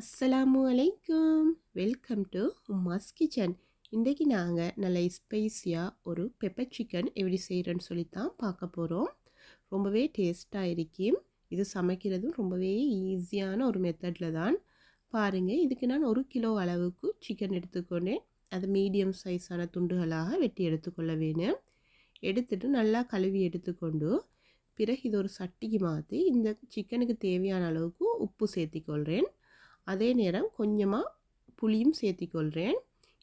அஸ்ஸலாமு அலைக்கும். Welcome to Uma's kitchen. இன்றைக்கி நாங்கள் நல்ல ஸ்பைஸியாக ஒரு பெப்பர் சிக்கன் எப்படி செய்கிறேன்னு சொல்லி தான் பார்க்க போகிறோம் ரொம்பவே டேஸ்ட்டாக இருக்கும் இது சமைக்கிறதும் ரொம்பவே ஈஸியான ஒரு மெத்தடில் தான். பாருங்கள் இதுக்கு நான் ஒரு கிலோ அளவுக்கு சிக்கன் எடுத்துக்கொண்டேன். அது மீடியம் சைஸான துண்டுகளாக வெட்டி எடுத்துக்கொள்ள வேணும். எடுத்துட்டு நல்லா கழுவி எடுத்துக்கொண்டு பிறகு இது ஒரு சட்டிக்கு மாற்றி இந்த சிக்கனுக்கு தேவையான அளவுக்கு உப்பு சேர்த்திக்கொள்கிறேன் அதே நேரம் கொஞ்சமாக புளியும் சேர்த்திக்கொள்கிறேன்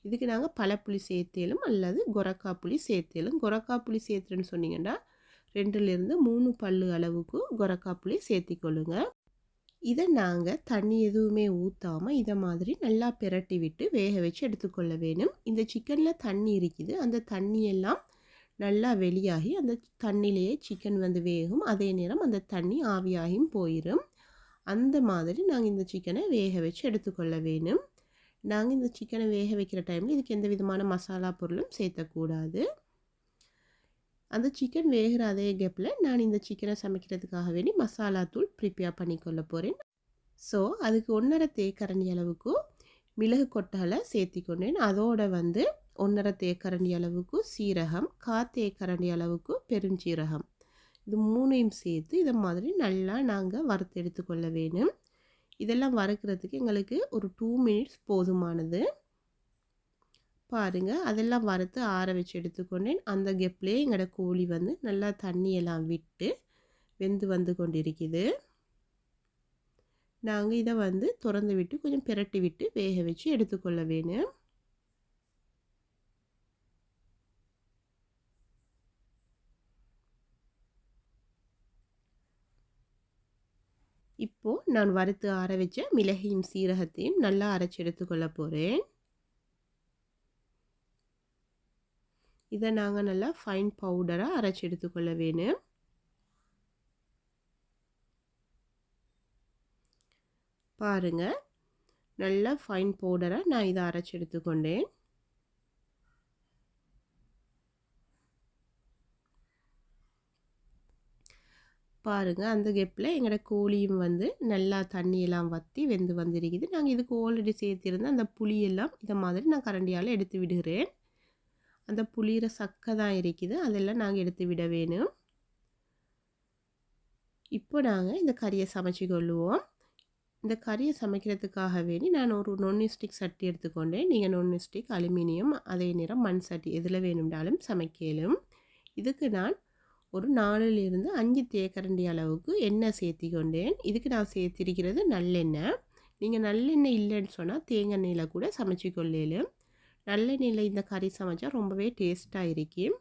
இதுக்கு நாங்கள் பழப்புளி சேர்த்தேலும் அல்லது கொரக்கா புளி சேர்த்தேலும். கொரக்கா புளி சேர்த்துறேன்னு சொன்னீங்கன்னா ரெண்டுலேருந்து மூணு பல்லு அளவுக்கு கொரக்கா புளி சேர்த்திக்கொள்ளுங்க. இதை நாங்கள் தண்ணி எதுவுமே ஊற்றாமல் இதை மாதிரி நல்லா பிரட்டி விட்டு வேக வச்சு எடுத்துக்கொள்ள வேணும். இந்த சிக்கனில் தண்ணி இருக்குது. அந்த தண்ணியெல்லாம் நல்லா வெளியாகி அந்த தண்ணியிலேயே சிக்கன் வந்து வேகும். அதே நேரம் அந்த தண்ணி ஆவியாகியும் போயிடும் அந்த மாதிரி நாங்கள் இந்த சிக்கனை வேக வச்சு எடுத்துக்கொள்ள வேணும். நாங்கள் இந்த சிக்கனை வேக வைக்கிற டைமில் இதுக்கு எந்த விதமான மசாலா பொருளும் சேர்த்தக்கூடாது. அந்த சிக்கன் வேகிற அதே கேப்பில் நான் இந்த சிக்கனை சமைக்கிறதுக்காக வேண்டி மசாலா தூள் ப்ரிப்பேர் பண்ணிக்கொள்ள போகிறேன் ஸோ அதுக்கு ஒன்றரை தேக்கரண்டி அளவுக்கு மிளகு கொட்டலை சேர்த்திக்கொண்டேன் அதோட வந்து ஒன்றரை தேக்கரண்டி அளவுக்கு சீரகம் கா தேக்கரண்டி அளவுக்கு பெருஞ்சீரகம். இது மூணையும் சேர்த்து இதை மாதிரி நல்லா நாங்கள் வறுத்து எடுத்துக்கொள்ள வேணும் இதெல்லாம் வறுக்கிறதுக்கு எங்களுக்கு ஒரு டூ மினிட்ஸ் போதுமானது. பாருங்கள் அதெல்லாம் வறுத்து ஆற வச்சு எடுத்துக்கொண்டேன் அந்த கெப்லேயே எங்களோட கோழி வந்து நல்லா தண்ணியெல்லாம் விட்டு வெந்து வந்து கொண்டிருக்குது. நாங்கள் இதை வந்து திறந்து விட்டு கொஞ்சம் பிரட்டி விட்டு வேக வச்சு எடுத்துக்கொள்ள வேணும் இப்போது நான் வறுத்து ஆற வச்ச மிளகையும் சீரகத்தையும் நல்லா அரைச்சி எடுத்துக்கொள்ள போகிறேன் இதை நாங்கள் நல்லா ஃபைன் பவுடராக அரைச்சி எடுத்துக்கொள்ள வேணும். பாருங்கள் நல்லா ஃபைன் பவுடராக நான் இதை அரைச்சி எடுத்துக்கொண்டேன். பாருங்கள் அந்த கெப்பில் எங்களோட கோழியும் வந்து நல்லா தண்ணியெல்லாம் வற்றி வெந்து வந்திருக்குது. நாங்கள் இதுக்கு ஆல்ரெடி சேர்த்திருந்த அந்த புளியெல்லாம் இதை மாதிரி நான் கரண்டியால் எடுத்து விடுகிறேன். அந்த புளியிற சக்கை தான் இருக்குது. அதெல்லாம் நாங்கள் எடுத்து விட வேணும். இப்போ நாங்கள் இந்த கறியை சமைச்சு கொள்ளுவோம். இந்த கறியை சமைக்கிறதுக்காக வேண்டி நான் ஒரு நொன்னிஸ்டிக் சட்டி எடுத்துக்கொண்டேன். நீங்கள் நொன்னிஸ்டிக் அலுமினியம் அதே நேரம் மண் சட்டி எதில் வேணும்னாலும் சமைக்கலும். இதுக்கு நான் ஒரு நாலுலேருந்து அஞ்சு தேக்கரண்டி அளவுக்கு எண்ணெய் சேர்த்தி கொண்டேன் இதுக்கு நான் சேர்த்திருக்கிறது நல்லெண்ணெய். நீங்கள் நல்லெண்ணெய் இல்லைன்னு சொன்னால் தேங்காய் எண்ணெயில் கூட சமைச்சு கொள்ளேலும் நல்லெண்ணெயில் இந்த கறி சமைச்சா ரொம்பவே டேஸ்ட்டாக இருக்கும்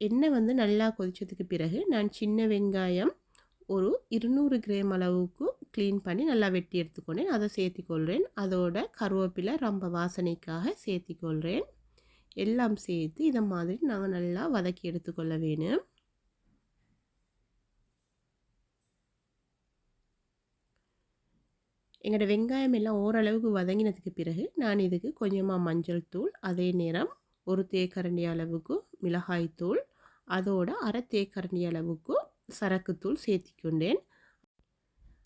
எண்ணெய் வந்து நல்லா கொதித்ததுக்கு பிறகு நான் சின்ன வெங்காயம் ஒரு இருநூறு கிராம் அளவுக்கு க்ளீன் பண்ணி நல்லா வெட்டி எடுத்துக்கொண்டேன். அதை சேர்த்திக்கொள்கிறேன் அதோட கருவேப்பிலை ரொம்ப வாசனைக்காக சேர்த்திக்கொள்கிறேன் எல்லாம் சேர்த்து இதை மாதிரி நாங்கள் நல்லா வதக்கி எடுத்துக்கொள்ள வேணும். எங்களோட வெங்காயம் எல்லாம் ஓரளவுக்கு வதங்கினதுக்கு பிறகு நான் இதுக்கு கொஞ்சமாக மஞ்சள் தூள் அதே நேரம் ஒரு தேக்கரண்டி அளவுக்கு மிளகாய் தூள் அதோட அரை தேக்கரண்டி அளவுக்கு சரக்குத்தூள் சேர்த்திக்கொண்டேன்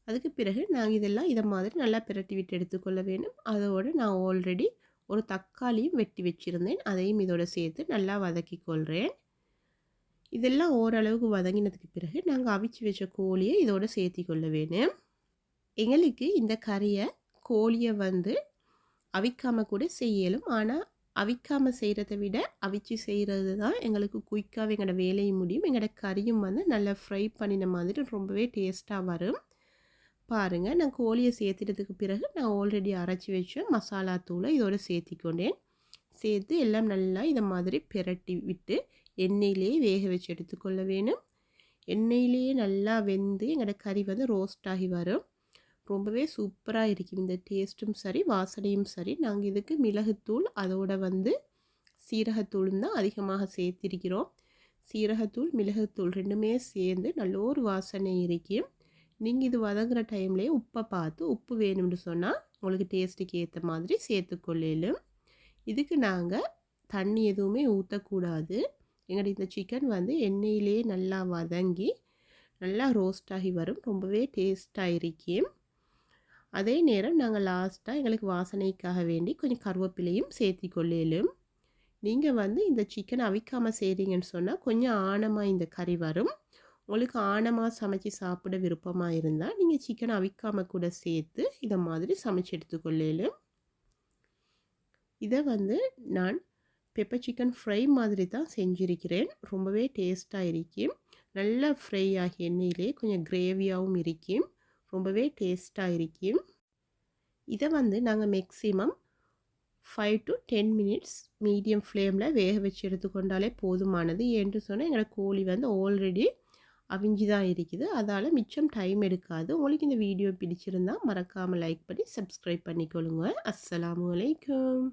அதுக்கு பிறகு நான் இதெல்லாம் இதை மாதிரி நல்லா பிரட்டி விட்டு எடுத்துக்கொள்ள வேணும். அதோடு நான் ஆல்ரெடி ஒரு தக்காளியும் வெட்டி வச்சுருந்தேன். அதையும் இதோடு சேர்த்து நல்லா வதக்கி கொள்கிறேன் இதெல்லாம் ஓரளவுக்கு வதங்கினதுக்கு பிறகு நாங்கள் அவிச்சு வச்ச கோழியை இதோடு சேர்த்தி கொள்ள வேணும். எங்களுக்கு இந்த கறியை கோழியை வந்து அவிக்காமல் கூட செய்யலும். ஆனால் அவிக்காமல் செய்கிறத விட அவிச்சு செய்கிறது தான் எங்களுக்கு குயிக்காக எங்களோட வேலையும் முடியும். எங்களோட கறியும் வந்து நல்லா ஃப்ரை பண்ணின மாதிரி ரொம்பவே டேஸ்ட்டாக வரும். பாருங்கள் நான் கோழியை சேர்த்துட்டதுக்கு பிறகு நான் ஆல்ரெடி அரைச்சி வச்ச மசாலா தூளை இதோடு சேர்த்திக்கொண்டேன். சேர்த்து எல்லாம் நல்லா இதை மாதிரி பிரட்டி விட்டு எண்ணெயிலேயே வேக வச்சு எடுத்துக்கொள்ள வேணும். எண்ணெயிலேயே நல்லா வெந்து எங்களோட கறி வந்து ரோஸ்ட் ஆகி வரும். ரொம்பவே சூப்பராக இருக்கும். இந்த டேஸ்ட்டும் சரி வாசனையும் சரி. நாங்கள் இதுக்கு மிளகுத்தூள் அதோட வந்து சீரகத்தூளும் தான் அதிகமாக சேர்த்திருக்கிறோம். சீரகத்தூள் மிளகுத்தூள் ரெண்டுமே சேர்ந்து நல்ல ஒரு வாசனை இருக்கும் நீங்கள் இது வதங்குற டைம்லேயே உப்பை பார்த்து உப்பு வேணும்னு சொன்னால் உங்களுக்கு டேஸ்ட்டுக்கு ஏற்ற மாதிரி சேர்த்துக்கொள்ளலும் இதுக்கு நாங்கள் தண்ணி எதுவுமே ஊற்றக்கூடாது எங்களோட இந்த சிக்கன் வந்து எண்ணெயிலே நல்லா வதங்கி நல்லா ரோஸ்ட் ஆகி வரும். ரொம்பவே டேஸ்ட்டாக இருக்கும் அதே நேரம் நாங்கள் லாஸ்ட்டாக எங்களுக்கு வாசனைக்காக வேண்டி கொஞ்சம் கருவேப்பிலையும் சேர்த்தி கொள்ளையிலும் நீங்கள் வந்து இந்த சிக்கன் அவிக்காமல் செய்கிறீங்கன்னு சொன்னால் கொஞ்சம் ஆணமாக இந்த கறி வரும். உங்களுக்கு ஆணமாக சமைச்சு சாப்பிட விருப்பமாக இருந்தால் நீங்கள் சிக்கன் அவிக்காமல் கூட சேர்த்து இதை மாதிரி சமைச்சு எடுத்துக்கொள்ளையிலும் இதை வந்து நான் பெப்பர் சிக்கன் ஃப்ரை மாதிரி தான் செஞ்சுருக்கிறேன். ரொம்பவே டேஸ்ட்டாக இருக்கும் நல்லா ஃப்ரை ஆகி எண்ணெயிலே கொஞ்சம் கிரேவியாகவும் இருக்கும் ரொம்பவே டேஸ்ட்டாக இருக்கும் இதை வந்து நாங்கள் maximum five to ten minutes medium ஃப்ளேமில் வேக வச்சு எடுத்துக்கொண்டாலே போதுமானது. என்று சொன்னால் எங்களோட கோழி வந்து ஆல்ரெடி அவிஞ்சி தான் இருக்குது. அதால் மிச்சம் டைம் எடுக்காது. உங்களுக்கு இந்த வீடியோ பிடிச்சிருந்தால் மறக்காமல் லைக் பண்ணி சப்ஸ்கிரைப் பண்ணிக்கொள்ளுங்க. அஸ்ஸலாமு வலைக்கம்